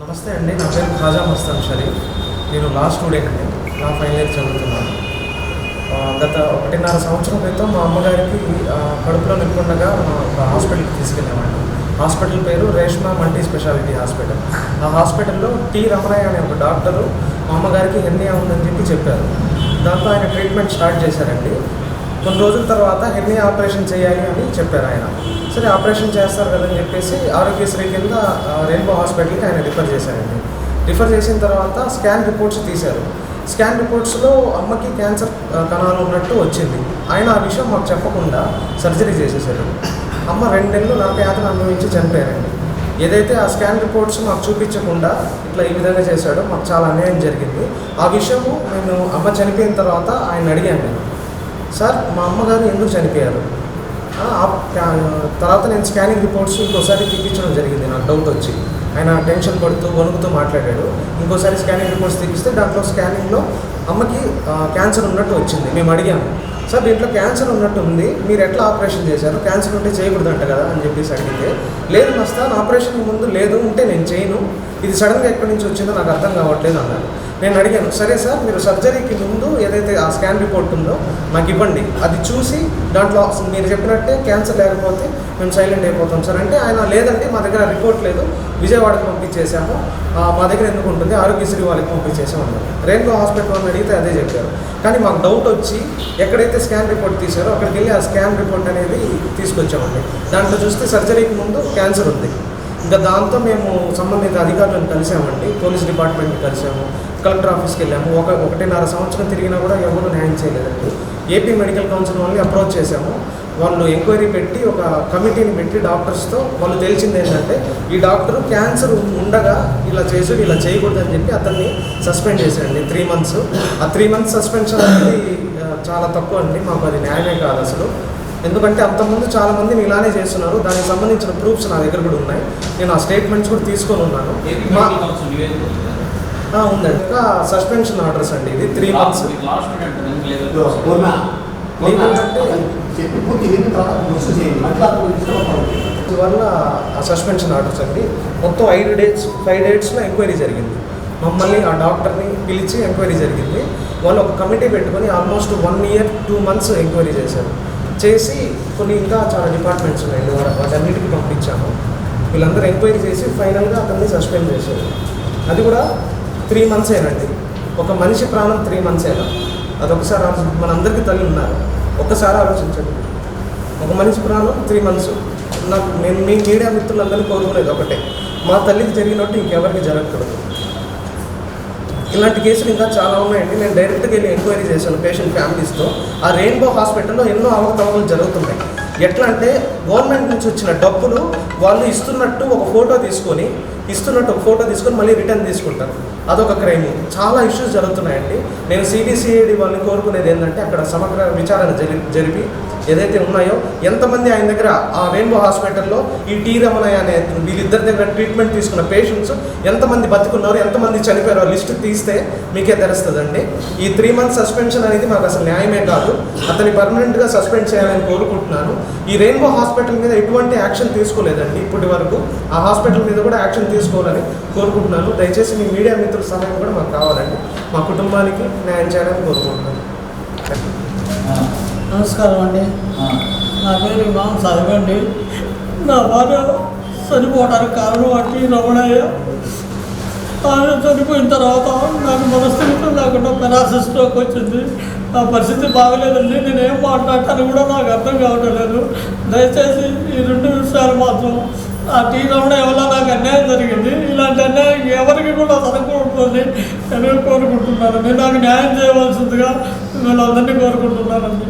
నమస్తే అండి నా పేరు ఖాజా మస్తాన్ షరీఫ్. నేను లా స్టూడెంట్ నా ఫైనల్ ఇయర్ చదువుతున్నాను. గత ఒకటిన్నర సంవత్సరం క్రితం మా అమ్మగారికి కడుపులో నింపుండగా ఒక హాస్పిటల్కి తీసుకెళ్ళామండి. హాస్పిటల్ పేరు రేష్మా మల్టీ స్పెషాలిటీ హాస్పిటల్. ఆ హాస్పిటల్లో టి రమణయ్య అనే ఒక డాక్టరు మా అమ్మగారికి హెర్నియా ఉందని చెప్పి చెప్పారు. దాంతో ఆయన ట్రీట్మెంట్ స్టార్ట్ చేశారండి. కొన్ని రోజుల తర్వాత హెర్నియా ఆపరేషన్ చేయాలి అని చెప్పారు ఆయన. సరే ఆపరేషన్ చేస్తారు కదని చెప్పేసి ఆరోగ్యశ్రీ కింద రెయిన్బో హాస్పిటల్కి ఆయన రిఫర్ చేశారండి. రిఫర్ చేసిన తర్వాత స్కాన్ రిపోర్ట్స్ తీశారు. స్కాన్ రిపోర్ట్స్లో అమ్మకి క్యాన్సర్ కణాలు ఉన్నట్టు వచ్చింది. ఆయన ఆ విషయం మాకు చెప్పకుండా సర్జరీ చేసేసారు అమ్మ రెండు నెలలు నలభై యాతను అనుభవించి చనిపోయారండి. ఏదైతే ఆ స్కాన్ రిపోర్ట్స్ మాకు చూపించకుండా ఇట్లా ఈ విధంగా చేశాడో మాకు చాలా అన్యాయం జరిగింది. ఆ విషయము నేను అమ్మ చనిపోయిన తర్వాత ఆయన అడిగాను నేను. సార్ మా అమ్మగారు ఎందుకు చనిపోయారు? తర్వాత నేను స్కానింగ్ రిపోర్ట్స్ ఇంకోసారి తీపించడం జరిగింది నాకు డౌట్ వచ్చి. ఆయన టెన్షన్ పడుతూ వణుకుతూ మాట్లాడాడు. ఇంకోసారి స్కానింగ్ రిపోర్ట్స్ తీపిస్తే దాంట్లో స్కానింగ్లో అమ్మకి క్యాన్సర్ ఉన్నట్టు వచ్చింది. మేము అడిగాము. సార్ దీంట్లో క్యాన్సర్ ఉన్నట్టు ఉంది. మీరు ఎట్లా ఆపరేషన్ చేశారు? క్యాన్సర్ ఉంటే చేయకూడదంట కదా అని చెప్పేసి అడిగితే లేదు మస్తాన్ ఆపరేషన్ ముందు లేదు ఉంటే నేను చేయను. ఇది సడన్గా ఎక్కడి నుంచి వచ్చిందో నాకు అర్థం కావట్లేదు అన్నారు. నేను అడిగాను సరే సార్ మీరు సర్జరీకి ముందు ఏదైతే ఆ స్కాన్ రిపోర్ట్ ఉందో నాకు ఇవ్వండి. అది చూసి దాంట్లో మీరు చెప్పినట్టే క్యాన్సర్ లేకపోతే మేము సైలెంట్ అయిపోతాం సార్. అంటే ఆయన లేదంటే మా దగ్గర రిపోర్ట్ లేదు. విజయవాడకి పంపించేసాము మా దగ్గర ఎందుకు ఉంటుంది? ఆరోగ్యశ్రీ వాళ్ళకి పంపించేసాము అన్నారు. రెయిన్బో హాస్పిటల్ వాళ్ళని అడిగితే అదే చెప్పారు. కానీ మాకు డౌట్ వచ్చి ఎక్కడైతే స్కాన్ రిపోర్ట్ తీశారో అక్కడికి వెళ్ళి ఆ స్కాన్ రిపోర్ట్ అనేది తీసుకొచ్చామండి. దాంట్లో చూస్తే సర్జరీకి ముందు క్యాన్సర్ ఉంది. ఇంకా దాంతో మేము సంబంధిత అధికారులను కలిసామండి పోలీస్ డిపార్ట్మెంట్ని కలిసాము కలెక్టర్ ఆఫీస్కి వెళ్ళాము. ఒక ఒకటిన్నర సంవత్సరం తిరిగినా కూడా ఎవరు న్యాయం చేయలేదండి. ఏపీ మెడికల్ కౌన్సిల్ వాళ్ళని అప్రోచ్ చేశాము. వాళ్ళు ఎంక్వైరీ పెట్టి ఒక కమిటీని పెట్టి డాక్టర్స్తో వాళ్ళు తెలిసింది ఏంటంటే ఈ డాక్టర్ క్యాన్సర్ ఉండగా ఇలా చేసి ఇలా చేయకూడదని చెప్పి అతన్ని సస్పెండ్ చేశారండి త్రీ మంత్స్. ఆ త్రీ మంత్స్ సస్పెన్షన్ అనేది చాలా తక్కువ అండి. మాకు అది న్యాయమే కాదు అసలు. ఎందుకంటే అంతకుముందు చాలా మందిని ఇలానే చేస్తున్నారు. దానికి సంబంధించిన ప్రూఫ్స్ నా దగ్గర కూడా ఉన్నాయి. నేను ఆ స్టేట్మెంట్స్ కూడా తీసుకొని ఉన్నాను. ఉందండి. ఇంకా సస్పెన్షన్ ఆర్డర్స్ అండి ఇది. Three months. చెప్పి పూర్తి విన్న తర్వాత గుర్తు చేయండి. మళ్ళీ వల్ల ఆ సస్పెన్షన్ ఆర్డర్స్ అండి. మొత్తం ఐదు డేట్స్ ఫైవ్ డేట్స్లో ఎంక్వైరీ జరిగింది. మమ్మల్ని ఆ డాక్టర్ని పిలిచి ఎంక్వైరీ జరిగింది. వాళ్ళు ఒక కమిటీ పెట్టుకొని almost one year two months enquiry చేశారు. చేసి కొన్ని ఇంకా చాలా డిపార్ట్మెంట్స్ ఉన్నాయండి వాటన్నిటికీ పంపించాము. వీళ్ళందరూ ఎంక్వైరీ చేసి ఫైనల్గా అతన్ని సస్పెండ్ చేశారు. అది కూడా త్రీ మంత్స్ ఏనండి ఒక మనిషి ప్రాణం త్రీ మంత్స్ అయినా అదొకసారి మనందరికీ తల్లి ఉన్నారు. ఒక్కసారి ఆలోచించండి. ఒక మనిషి ప్రాణం త్రీ మంత్స్. నాకు నేను మీ మీడియా మిత్రులందరినీ కోరుకునేది ఒకటే. మా తల్లికి జరిగినట్టు ఇంకెవరికి జరగకూడదు. ఇలాంటి కేసులు ఇంకా చాలా ఉన్నాయండి. నేను డైరెక్ట్గా వెళ్ళి ఎంక్వైరీ చేశాను పేషెంట్ ఫ్యామిలీస్తో. ఆ రెయిన్బో హాస్పిటల్లో ఎన్నో అవకతవకలు జరుగుతున్నాయి. ఎట్లా అంటే గవర్నమెంట్ నుంచి వచ్చిన డబ్బులు వాళ్ళు ఇస్తున్నట్టు ఒక ఫోటో తీసుకొని ఇస్తున్నట్టు ఒక ఫోటో తీసుకొని మళ్ళీ రిటర్న్ తీసుకుంటారు. అదొక క్రైమ్. చాలా ఇష్యూస్ జరుగుతున్నాయండి. నేను సిబిసిఐడి వాళ్ళని కోరుకునేది ఏంటంటే అక్కడ సమగ్ర విచారణ జరి జరిపి ఏదైతే ఉన్నాయో ఎంతమంది ఆయన దగ్గర ఆ రెయిన్బో హాస్పిటల్లో ఈ టీ రమణయ్య అనే వీళ్ళిద్దరి దగ్గర ట్రీట్మెంట్ తీసుకున్న పేషెంట్స్ ఎంతమంది బతుకున్నారు ఎంతమంది చనిపోయారో లిస్ట్ తీస్తే మీకే తెలుస్తుందండి. ఈ త్రీ మంత్స్ సస్పెన్షన్ అనేది మాకు అసలు న్యాయమే కాదు. అతని పర్మనెంట్గా సస్పెండ్ చేయాలని కోరుకుంటున్నాను. ఈ రెయిన్బో హాస్పిటల్ మీద ఎటువంటి యాక్షన్ తీసుకోలేదండి. ఇప్పటి వరకు ఆ హాస్పిటల్ మీద కూడా యాక్షన్ తీసుకోవాలని కోరుకుంటున్నాను. దయచేసి మీ మీడియా మిత్రుల సహాయం కూడా మాకు కావాలండి. మా కుటుంబానికి న్యాయం చేయాలని కోరుకుంటున్నాను. నమస్కారం అండి. నా పేరు ఇమాం సాహిబ్ అండి. నా భార్య చనిపోవడానికి కారణం అంటే రమణయ్య ఆయన చనిపోయిన తర్వాత నాకు మనస్థిమితం లేకుండా పెరాసిస్ స్ట్రోక్ వచ్చింది. నా పరిస్థితి బాగలేదండి. నేనేం మాట్లాడటాను కూడా నాకు అర్థం కావడం లేదు. దయచేసి ఈ రెండు విషయాలు మాత్రం ఆ టీ రమణయ్య వల్ల నాకు అన్యాయం జరిగింది. ఇలాంటి అన్యాయం ఎవరికి కూడా జరగకూడదని నేను కోరుకుంటున్నానండి నేను నాకు న్యాయం చేయవలసిందిగా మిమ్మల్ని అందరినీ కోరుకుంటున్నానండి.